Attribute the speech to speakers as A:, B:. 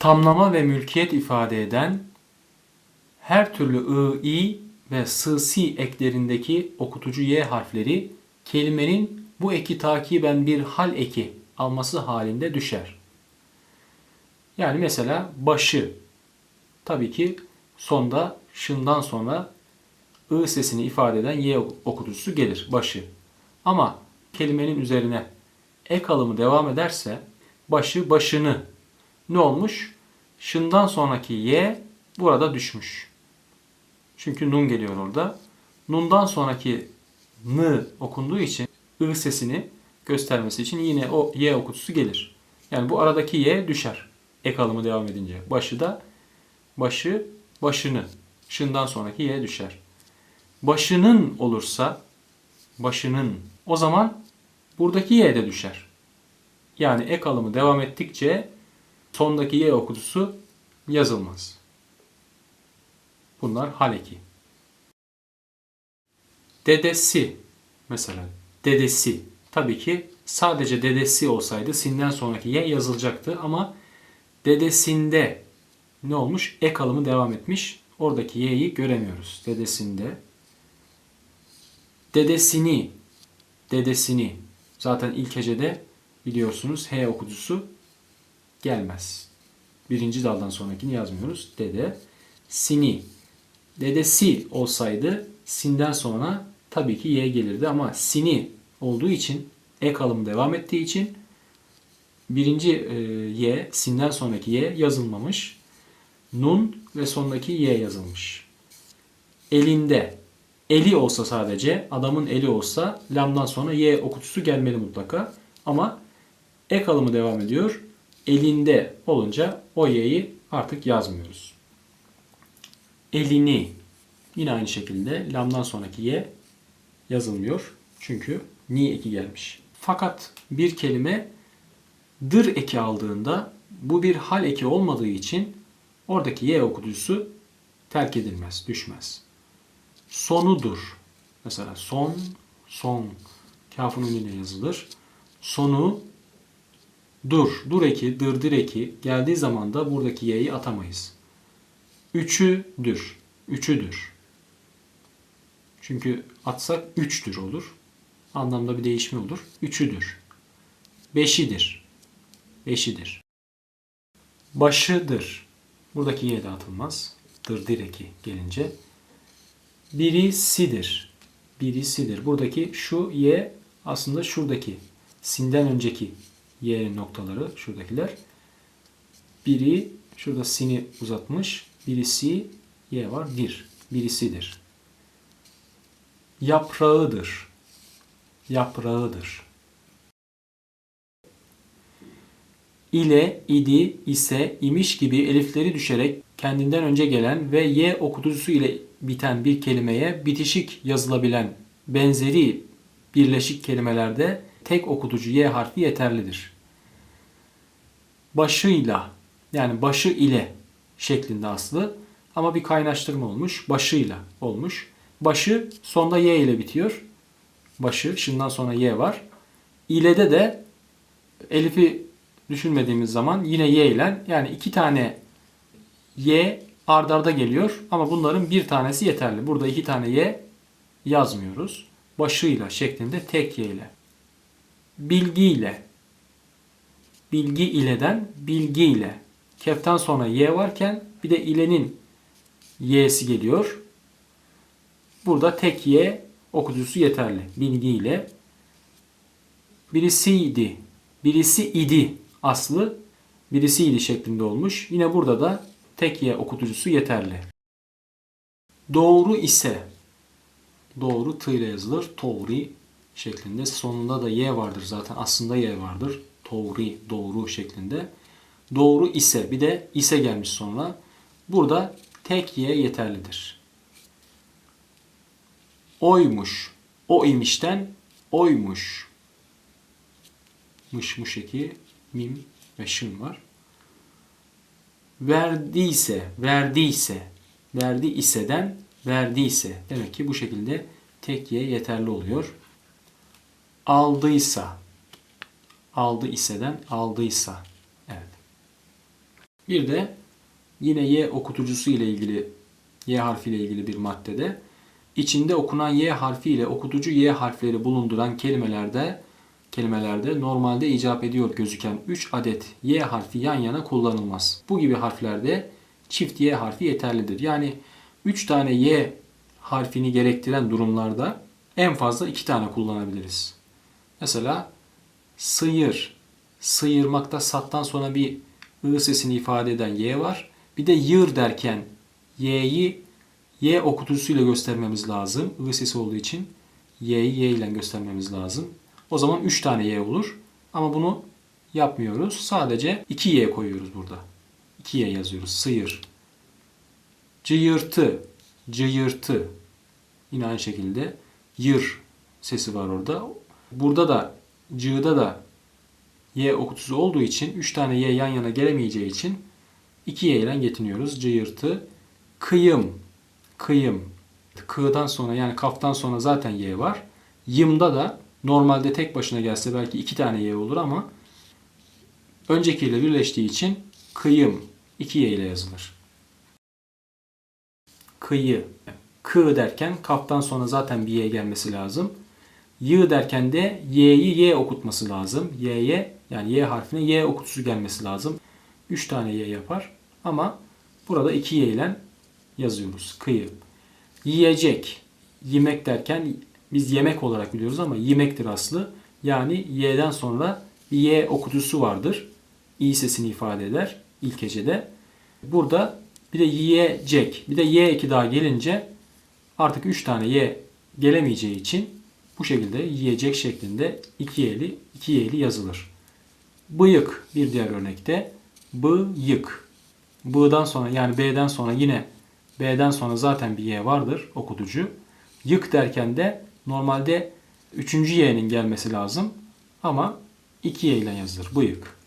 A: Tamlama ve mülkiyet ifade eden her türlü ı, i ve sı, si eklerindeki okutucu y harfleri kelimenin bu eki takiben bir hal eki alması halinde düşer. Yani mesela başı tabii ki sonda şından sonra ı sesini ifade eden y okutucusu gelir başı. Ama kelimenin üzerine ek alımı devam ederse başı başını ne olmuş? Şından sonraki y burada düşmüş. Çünkü nun geliyor orada. Nundan sonraki n okunduğu için ı sesini göstermesi için yine o y okutusu gelir. Yani bu aradaki y düşer. Ek alımı devam edince. Başı da başı başını. Şından sonraki y düşer. Başının olursa başının o zaman buradaki y de düşer. Yani ek alımı devam ettikçe sondaki y okutusu yazılmaz. Bunlar hal eki. Dedesi mesela dedesi tabii ki sadece dedesi olsaydı sinden sonraki y yazılacaktı ama dedesinde ne olmuş? Ek alımı devam etmiş. Oradaki y'yi göremiyoruz. Dedesinde. Dedesini dedesini zaten ilk hecede biliyorsunuz H okutusu gelmez. Birinci daldan sonrakini yazmıyoruz. Dede. Sini. Dedesi olsaydı sinden sonra tabii ki y gelirdi ama sini olduğu için ek alımı devam ettiği için birinci e, y sinden sonraki y yazılmamış. Nun ve sondaki y yazılmış. Elinde eli olsa sadece adamın eli olsa lamdan sonra y okutusu gelmeli mutlaka. Ama ek alımı devam ediyor. Elinde olunca o y'yi artık yazmıyoruz. Elini yine aynı şekilde lamdan sonraki y yazılmıyor. Çünkü ni eki gelmiş. Fakat bir kelime dır eki aldığında bu bir hal eki olmadığı için oradaki y okutucusu terk edilmez, düşmez. Sonudur. Mesela son, son kafın önüne yazılır. Sonu dur, dur eki, dırdır eki geldiği zaman da buradaki y'yi atamayız. Üçüdür, üçüdür. Çünkü atsak üçtür olur. Anlamda bir değişme olur. Üçüdür. Beşidir. Beşidir. Başıdır. Buradaki y de atılmaz. Dır direki gelince. Birisidir. Birisidir. Buradaki şu y aslında şuradaki sinden önceki y noktaları şuradakiler. Biri şurada sini uzatmış. Birisi y var. Dir. Birisidir. Yaprağıdır. Yaprağıdır. ile, idi, ise, imiş gibi elifleri düşerek kendinden önce gelen ve y okutucusu ile biten bir kelimeye bitişik yazılabilen benzeri birleşik kelimelerde tek okutucu y harfi yeterlidir. Başıyla yani başı ile şeklinde aslı ama bir kaynaştırma olmuş. Başıyla olmuş. Başı sonda y ile bitiyor. Başı şundan sonra y var. İle'de de elifi düşünmediğimiz zaman yine y ile yani iki tane y ardarda geliyor ama bunların bir tanesi yeterli. Burada iki tane y yazmıyoruz. Başıyla şeklinde tek y ile. Bilgiyle. Bilgi ileden bilgi ile. Keften sonra y varken bir de ilenin y'si geliyor. Burada tek y okutucusu yeterli. Bilgi ile. Birisiydi. Birisi idi aslı birisiydi şeklinde olmuş. Yine burada da tek y okutucusu yeterli. Doğru ise doğru t ile yazılır. Tovri şeklinde. Sonunda da y vardır zaten. Aslında y vardır. Tovri doğru şeklinde. Doğru ise bir de ise gelmiş sonra. Burada tek y yeterlidir. Oymuş. O imişten oymuş. Mış mış eki mim ve şın var. Verdiyse, verdiyse, verdi iseden verdiyse. Demek ki bu şekilde tek ye yeterli oluyor. Aldıysa, aldı iseden aldıysa. Evet. Bir de yine Y okutucusu ile ilgili Y harfi ile ilgili bir maddede içinde okunan Y harfi ile okutucu Y harfleri bulunduran kelimelerde kelimelerde normalde icap ediyor gözüken 3 adet Y harfi yan yana kullanılmaz. Bu gibi harflerde çift Y harfi yeterlidir. Yani 3 tane Y harfini gerektiren durumlarda en fazla 2 tane kullanabiliriz. Mesela sıyır. Sıyırmakta sattan sonra bir ı sesini ifade eden y var. Bir de yır derken y'yi y okutucusuyla göstermemiz lazım. I sesi olduğu için y'yi y ile göstermemiz lazım. O zaman 3 tane y olur. Ama bunu yapmıyoruz. Sadece 2 y koyuyoruz burada. 2 y yazıyoruz. Sıyır. Cıyırtı. Cıyırtı. Yine aynı şekilde yır sesi var orada. Burada da cığda da y okutusu olduğu için 3 tane y yan yana gelemeyeceği için 2 y ile yetiniyoruz. Cıyırtı. Kıyım. Kıyım. K'dan sonra yani kaftan sonra zaten y var. Yımda da normalde tek başına gelse belki 2 tane y olur ama öncekiyle birleştiği için kıyım 2 y ile yazılır. Kıyı. Kı derken kaftan sonra zaten bir y gelmesi lazım. Y derken de y'yi y okutması lazım. Y'ye yani y harfine y okutusu gelmesi lazım. 3 tane y yapar. Ama burada 2 y ile yazıyoruz. Kıyı. Yiyecek. Yemek derken biz yemek olarak biliyoruz ama yemektir aslı. Yani y'den sonra y okutusu vardır. İ sesini ifade eder ilk hecede. Burada bir de yiyecek. Bir de y eki daha gelince artık 3 tane y gelemeyeceği için bu şekilde yiyecek şeklinde iki y'li iki y'li yazılır. Bıyık bir diğer örnekte bıyık. B'dan sonra yani B'den sonra yine B'den sonra zaten bir y vardır okutucu. Yık derken de normalde üçüncü y'nin gelmesi lazım ama iki y ile yazılır. Bıyık.